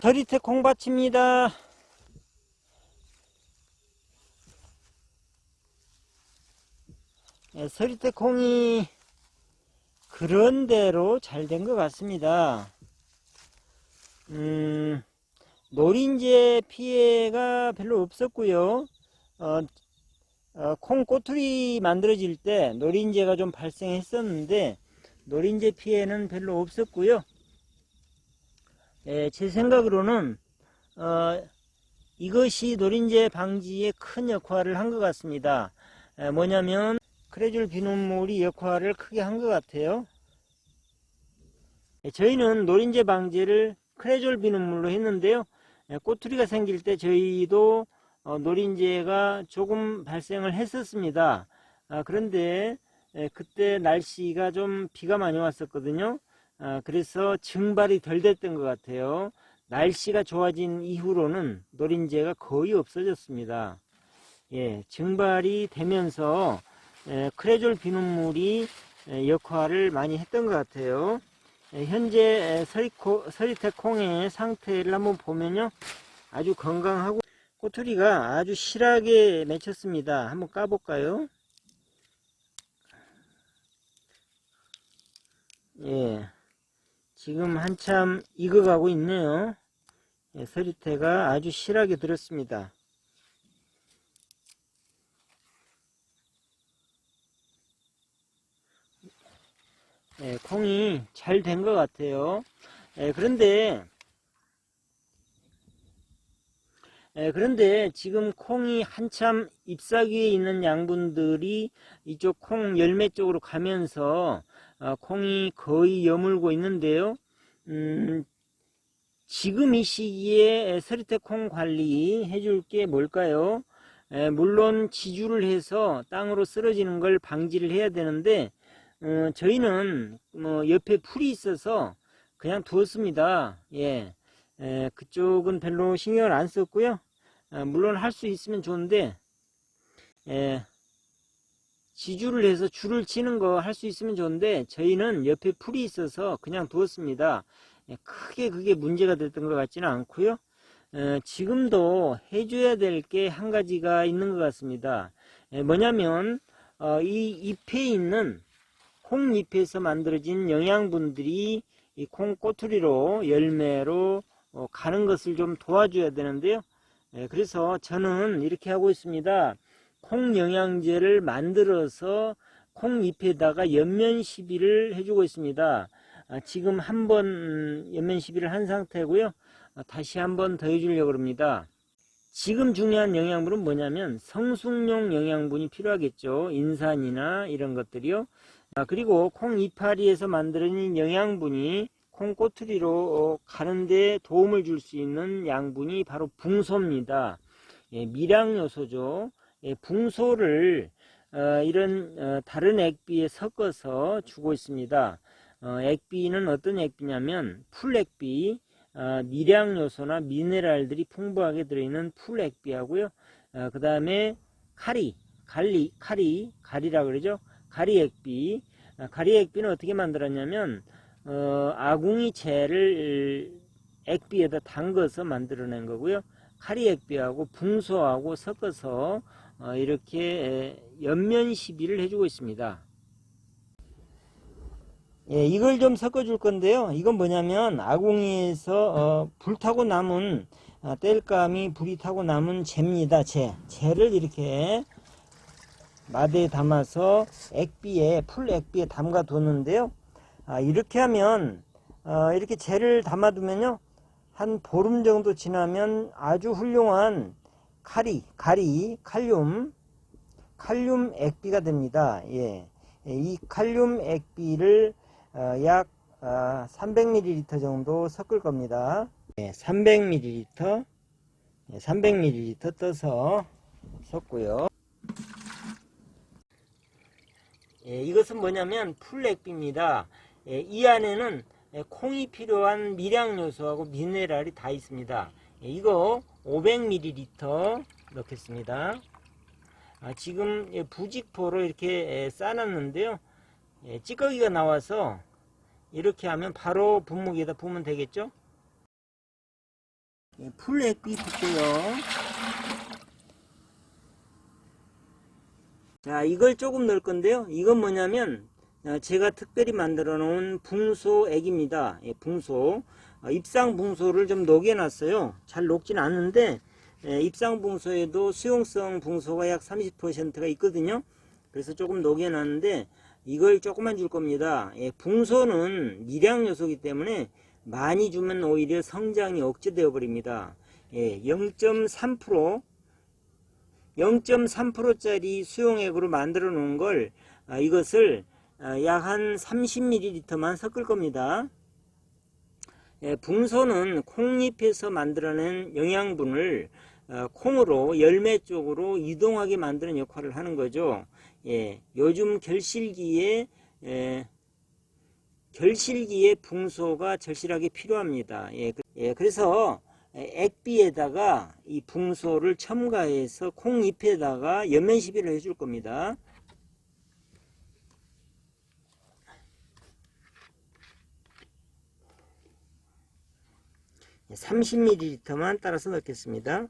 서리태 콩밭입니다. 예, 서리태 콩이 그런대로 잘 된 것 같습니다. 음, 노린재 피해가 별로 없었고요. 어, 어, 콩 꼬투리 만들어질 때 노린재가 좀 발생했었는데 노린재 피해는 별로 없었고요. 예, 제 생각으로는 어, 이것이 노린재 방지에 큰 역할을 한 것 같습니다. 에, 뭐냐면 크레줄 비눗물이 역할을 크게 한 것 같아요. 예, 저희는 노린재 방지를 크레졸 비눗물로 했는데요. 예, 꼬투리가 생길 때 저희도 어, 노린재가 조금 발생을 했었습니다. 아, 그런데 예, 그때 날씨가 좀 비가 많이 왔었거든요. 아, 그래서 증발이 덜 됐던 것 같아요. 날씨가 좋아진 이후로는 노린재가 거의 없어졌습니다. 예, 증발이 되면서 에, 크레졸 비눗물이 에, 역할을 많이 했던 것 같아요. 에, 현재 에, 서리코, 서리태 콩의 상태를 한번 보면요. 아주 건강하고 꼬투리가 아주 실하게 맺혔습니다. 한번 까볼까요? 예. 지금 한참 익어가고 있네요. 예, 서리태가 아주 실하게 들었습니다. 예, 콩이 잘 된 것 같아요. 예, 그런데 예, 그런데 지금 콩이 한참 잎사귀에 있는 양분들이 이쪽 콩 열매 쪽으로 가면서 어, 콩이 거의 여물고 있는데요. 음, 지금 이 시기에 서리태 콩 관리 해줄 게 뭘까요? 에, 물론 지주를 해서 땅으로 쓰러지는 걸 방지를 해야 되는데 어, 저희는 뭐 옆에 풀이 있어서 그냥 두었습니다. 예, 에, 그쪽은 별로 신경을 안 썼고요. 어, 물론 할 수 있으면 좋은데 예, 지주를 해서 줄을 치는 거 할 수 있으면 좋은데 저희는 옆에 풀이 있어서 그냥 두었습니다. 예, 크게 그게 문제가 됐던 것 같지는 않고요. 어, 지금도 해줘야 될 게 한 가지가 있는 것 같습니다. 예, 뭐냐면 어, 이 잎에 있는 콩잎에서 만들어진 영양분들이 이 콩 꼬투리로 열매로 어, 가는 것을 좀 도와줘야 되는데요. 예, 그래서 저는 이렇게 하고 있습니다. 콩 영양제를 만들어서 콩잎에다가 연면 시비를 해주고 있습니다. 아, 지금 한번 음, 연면 시비를 한 상태고요. 아, 다시 한 번 더 해주려고 합니다. 지금 중요한 영양분은 뭐냐면 성숙용 영양분이 필요하겠죠. 인산이나 이런 것들이요. 아, 그리고 콩 이파리에서 만들어진 영양분이 콩 꼬투리로 어, 가는데 도움을 줄 수 있는 양분이 바로 붕소입니다. 예, 미량 요소죠. 예, 붕소를 어, 이런 어, 다른 액비에 섞어서 주고 있습니다. 어, 액비는 어떤 액비냐면 풀액비, 어, 미량 요소나 미네랄들이 풍부하게 들어있는 풀액비하고요. 어, 그 다음에 카리, 갈리, 카리, 가리라 그러죠. 가리액비. 어, 가리액비는 어떻게 만들었냐면 어, 아궁이 채를 액비에다 담궈서 만들어낸 거고요. 카리액비하고 붕소하고 섞어서 어, 이렇게 연면 시비를 해주고 있습니다. 예, 이걸 좀 섞어줄 건데요. 이건 뭐냐면 아궁이에서 어, 불타고 남은 어, 땔감이 불이 타고 남은 재입니다. 재. 재를 이렇게 마대에 담아서 액비에 풀 액비에 담가 두는데요. 아, 이렇게 하면 어, 이렇게 재를 담아두면요 한 보름 정도 지나면 아주 훌륭한 카리, 가리, 칼륨, 칼륨 액비가 됩니다. 예, 이 칼륨 액비를 어, 약 어, 300ml 정도 섞을 겁니다. 예, 300ml, 예, 300ml 떠서 섞고요. 예, 이것은 뭐냐면 풀 액비입니다. 예, 이 안에는 예, 콩이 필요한 미량 요소하고 미네랄이 다 있습니다. 예, 이거 500ml 넣겠습니다. 아, 지금 예, 부직포로 이렇게 예, 싸놨는데요. 예, 찌꺼기가 나와서 이렇게 하면 바로 분무기에다 부으면 되겠죠? 예, 풀 액비 붓고요. 자, 이걸 조금 넣을 건데요. 이건 뭐냐면 어, 제가 특별히 만들어 놓은 붕소액입니다. 예, 붕소. 어, 입상 붕소를 좀 녹여놨어요. 잘 녹진 않는데 예, 입상 붕소에도 수용성 붕소가 약 30%가 있거든요. 그래서 조금 녹여놨는데 이걸 조금만 줄 겁니다. 예, 붕소는 미량 요소이기 때문에 많이 주면 오히려 성장이 억제되어 버립니다. 예, 0.3% 0.3%짜리 수용액으로 만들어 놓은 걸 아, 이것을 약 한 30ml만 섞을 겁니다. 예, 붕소는 콩잎에서 만들어낸 영양분을 어, 콩으로 열매 쪽으로 이동하게 만드는 역할을 하는 거죠. 예, 요즘 결실기에 예, 결실기에 붕소가 절실하게 필요합니다. 예, 그- 예, 그래서 액비에다가 이 붕소를 첨가해서 콩잎에다가 연면 시비를 해줄 겁니다. 30ml만 따라서 넣겠습니다.